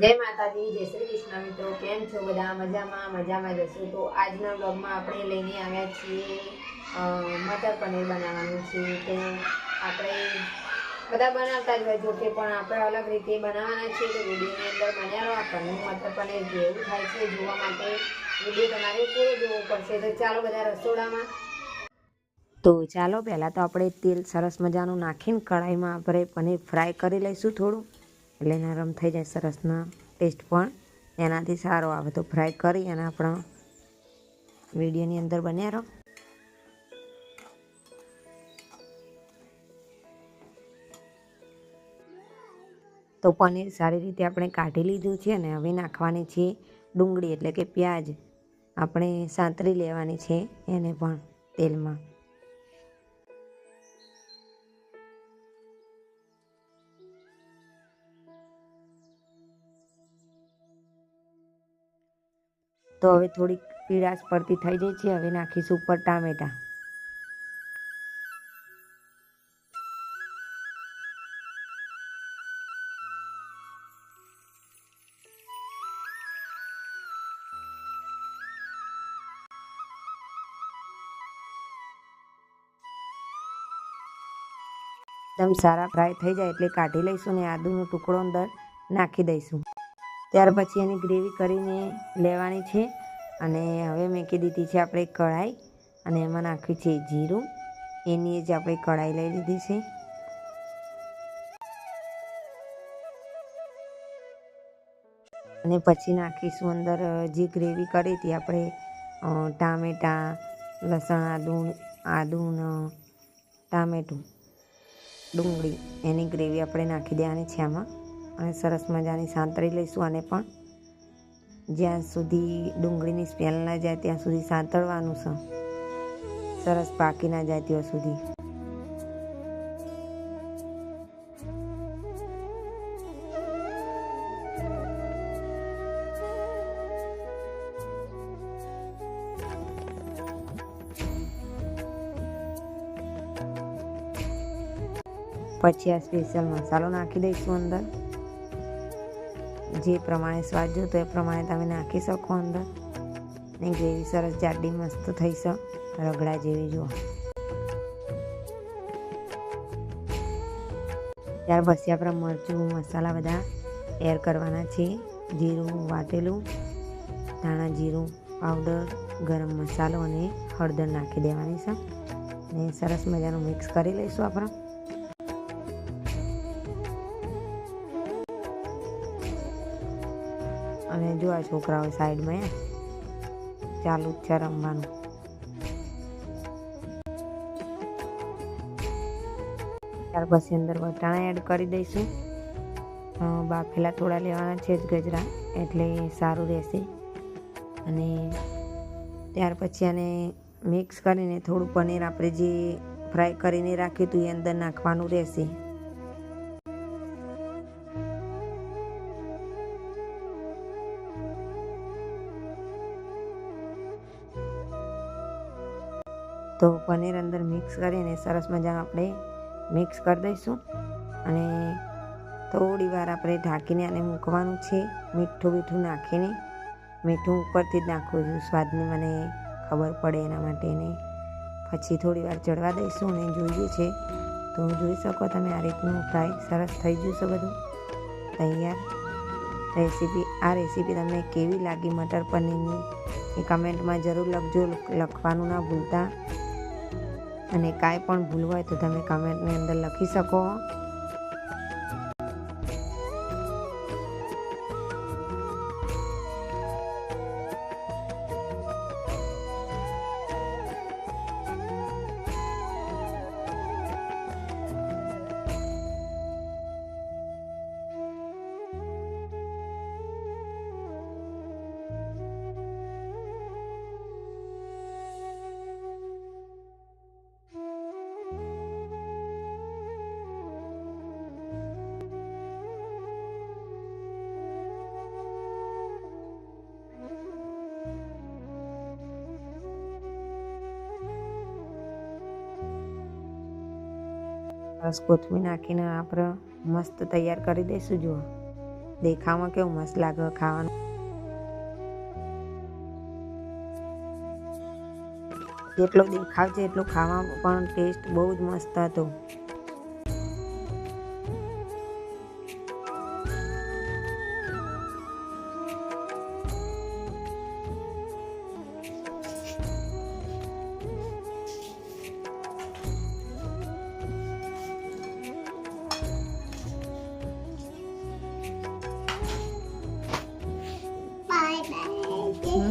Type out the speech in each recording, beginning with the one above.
જય માતાજી, જય શ્રી કૃષ્ણ મિત્રો. કેમ છો બધા? મજામાં મજામાં જશો તો આજના બ્લોગમાં આપણે લઈને આવ્યા છીએ મટર પનીર બનાવવાનું છે. કે આપણે બધા બનાવતા જ હોય, જોકે પણ આપણે અલગ રીતે બનાવવાના છીએ તો વિડીયોની અંદર બન્યા રહો આપણને. મટર પનીર જેવું થાય છે જોવા માટે. વીડિયો તમારે પૂરો જોવો પડશે. તો ચાલો બધા રસોડામાં. તો ચાલો, પહેલાં તો આપણે તેલ સરસ મજાનું નાખીને કઢાઈમાં આપણે પનીર ફ્રાય કરી લઈશું થોડું. એટલે નરમ થઈ જાય સરસના ટેસ્ટ પણ. એનાથી સારો આવે. તો ફ્રાય કરી અને આપણા વિડીયોની અંદર બન્યા રહો. તો પનીર સારી રીતે આપણે કાઢી લીધું છે અને હવે નાખવાની છે ડુંગળી એટલે કે પ્યાજ. આપણે સાંતરી લેવાની છે એને પણ તેલમાં. તો હવે થોડીક પીળાશ પડતી થઈ જાય છે, હવે નાખીશું ઉપર ટામેટાં. એકદમ સારા ફ્રાય થઈ જાય એટલે કાઢી લઈશું ને આદુનો ટુકડો અંદર નાખી દઈશું. ત્યાર પછી એની ગ્રેવી કરીને લેવાની છે. અને હવે મેં કીધી દીધી છે આપણે કઢાઈ. અને એમાં નાખ્યું છે જીરું. એની જ આપણે કઢાઈ લઈ લીધી છે. અને પછી નાખીશું અંદર જે ગ્રેવી કરી હતી આપણે ટામેટાં, લસણ, આદું આદું ટામેટું, ડુંગળી, એની ગ્રેવી આપણે નાખી દેવાની છે આમાં. અને સરસ મજાની સાંતળી લઈશું આને પણ. જ્યાં સુધી ડુંગળીની સ્મેલ ના જાય ત્યાં સુધી સાંતળવાનું છે. સરસ પાકી ના જાય ત્યાં સુધી. પછી આ સ્પેશિયલ મસાલો નાખી દઈશું અંદર. જે પ્રમાણે સ્વાદ જોતો એ પ્રમાણે તમે નાખી શકો અંદર. ને ગ્રેવી સરસ જાડી મસ્ત થઈ છે રગડા જેવી જુઓ. ત્યાર પછી આપણે મરચું, મસાલા બધા એડ કરવાના છે જીરું વાટેલું, ધાણા જીરું, પાવડર, ગરમ મસાલો અને હળદર નાખી દેવાની છે ને સરસ મજાનું મિક્સ કરી લઈશું આપણે. અને જો આ છોકરાઓ સાઈડમાં ચાલુ જ છે રમવાનું. ત્યાર પછી અંદર વટાણા એડ કરી દઈશું. બાફેલા થોડા લેવાના છે જ ગજરા, એટલે સારું રહેશે. અને ત્યાર પછી આને મિક્સ કરીને થોડું પનીર આપણે જે ફ્રાય કરીને રાખ્યું હતું એ અંદર નાખવાનું રહેશે. તો પનીર અંદર મિક્સ કરીને સરસ મજા આપણે મિક્સ કરી દઈશું. અને થોડી વાર આપણે ઢાંકીને આને મૂકવાનું છે. મીઠું મીઠું નાખીને. મીઠું ઉપરથી જ નાખવું છું. સ્વાદની મને ખબર પડે એના માટેને. પછી થોડી વાર ચડવા દઈશું અને જોઈએ છે. તો જોઈ શકો તમે આ રીતનું ફ્રાય સરસ થઈ જશે બધું. તૈયાર. રેસીપી, આ રેસીપી તમને કેવી લાગી? મટર પનીરની એ કમેન્ટમાં જરૂર લખજો. લખવાનું ના ભૂલતા. અને કાંઈ પણ ભૂલ હોય તો તમે કમેન્ટની અંદર લખી શકો. બસ કોથમીર નાખીને આપણે મસ્ત તૈયાર કરી દઈશું જુઓ. દેખાવમાં કેવું મસ્ત લાગે ખાવાનું. જેટલો દેખાવ છે એટલો ખાવામાં પણ ટેસ્ટ બહુ જ મસ્ત હતો. જો.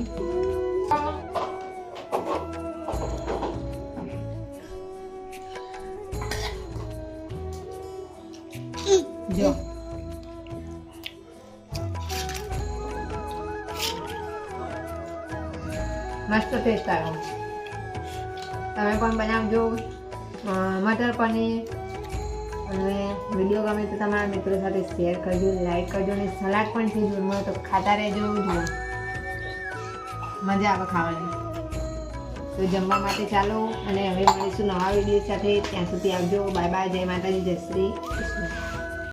મસ્ત ટેસ્ટ આવ્યો તમે પણ બનાવજો મટર પનીર. અને વીડિયો ગમે તો તમારા મિત્રો સાથે શેર કરજો લાઈક કરજો અને સલાડ પણ છે જોરમાં તો ખાતા રહેજો, જુઓ. મજા આવે ખાવાની. તો જમવા માટે ચાલો અને હવે મળીશું નવા વીડિયો સાથે. ત્યાં સુધી આવજો. Bye bye. જય માતાજી. જય શ્રી કૃષ્ણ.